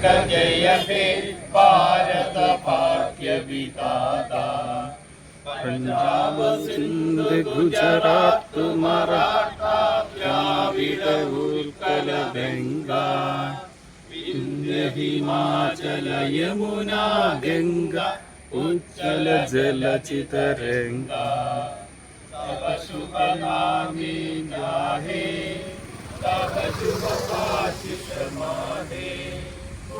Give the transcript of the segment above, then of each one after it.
जयते भारतपाठ्यविदाता पञ्जाब सिन्ध गुजरात् मराठाविड उत्कल गङ्गा। गंगा हिमाचल यमुना गङ्गा उज्जल जलचितरङ्गा तव शुभनामे गाहे तव शुभपाशिषमाहे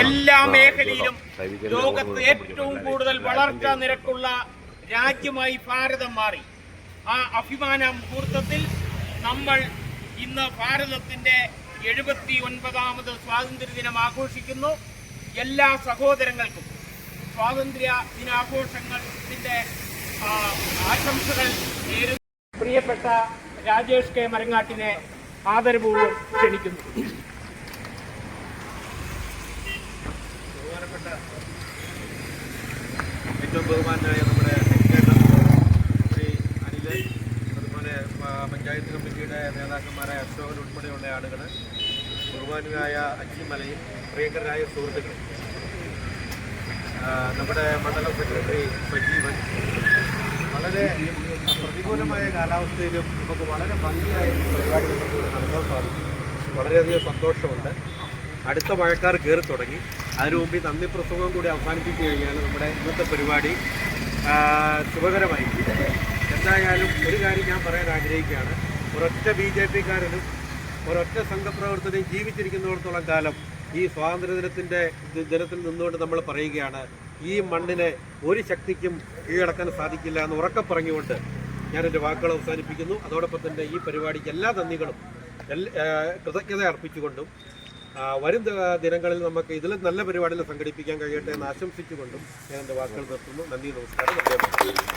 എല്ലാ മേഖലയിലും ലോകത്ത് ഏറ്റവും കൂടുതൽ വളർച്ചാ നിരക്കുള്ള രാജ്യമായി ഭാരതം മാറി. ആ അഭിമാന മുഹൂർത്തത്തിൽ നമ്മൾ ഇന്ന് ഭാരതത്തിന്റെ എഴുപത്തി ഒൻപതാമത് സ്വാതന്ത്ര്യ ദിനം ആഘോഷിക്കുന്നു. എല്ലാ സഹോദരങ്ങൾക്കും സ്വാതന്ത്ര്യ ദിനാഘോഷങ്ങളുടെ ആശംസകൾ നേരുന്നു. പ്രിയപ്പെട്ട രാജേഷ് കെ. മരങ്ങാട്ടിനെ ആദരപൂർവം ക്ഷണിക്കുന്നു. ഏറ്റവും ബഹുമാനായ നമ്മുടെ ശ്രീ അനിൽ അതുപോലെ പഞ്ചായത്ത് കമ്മിറ്റിയുടെ നേതാക്കന്മാരായ അശോകൻ ഉൾപ്പെടെയുള്ള ആളുകൾ ബഹുമാനായ അച്ചിമലയും പ്രിയങ്കരായ സുഹൃത്തുക്കൾ നമ്മുടെ മണ്ഡലം സെക്രട്ടറി സജീവൻ. വളരെ പ്രതികൂലമായ കാലാവസ്ഥയിലും നമുക്ക് വളരെ ഭംഗിയായ പരിപാടി നമുക്ക് നടത്താൻ സാധിക്കും. വളരെയധികം സന്തോഷമുണ്ട്. അടുത്ത മഴക്കാർ കയറി തുടങ്ങി. അതിനു മുമ്പ് ഈ നന്ദി പ്രസംഗം കൂടി അവസാനിപ്പിച്ചു കഴിഞ്ഞാൽ നമ്മുടെ ഇന്നത്തെ പരിപാടി ശുഭകരമായി. എന്തായാലും ഒരു കാര്യം ഞാൻ പറയാൻ ആഗ്രഹിക്കുകയാണ്. ഒരൊറ്റ ബി ജെ പിക്കാരനും ഒരൊറ്റ സംഘപ്രവർത്തനയും ജീവിച്ചിരിക്കുന്നിടത്തോളം കാലം ഈ സ്വാതന്ത്ര്യദിനത്തിന്റെ ദിനത്തിൽ നിന്നുകൊണ്ട് നമ്മൾ പറയുകയാണ് ഈ മണ്ണിനെ ഒരു ശക്തിക്കും കീഴടക്കാൻ സാധിക്കില്ല എന്ന് ഉറക്കെ പറഞ്ഞുകൊണ്ട് ഞാൻ എന്റെ വാക്കുകൾ അവസാനിപ്പിക്കുന്നു. അതോടൊപ്പം തന്നെ ഈ പരിപാടിക്ക് എല്ലാ നന്ദികളും കൃതജ്ഞത അർപ്പിച്ചുകൊണ്ടും വരും ദിനങ്ങളിൽ നമുക്ക് ഇതിലും നല്ല പരിപാടികൾ സംഘടിപ്പിക്കാൻ കഴിയട്ടെ എന്ന് ആശംസിച്ചുകൊണ്ടും ഞാൻ എന്റെ വാക്കുകൾ നിർത്തുന്നു. നന്ദി നമസ്കാരം.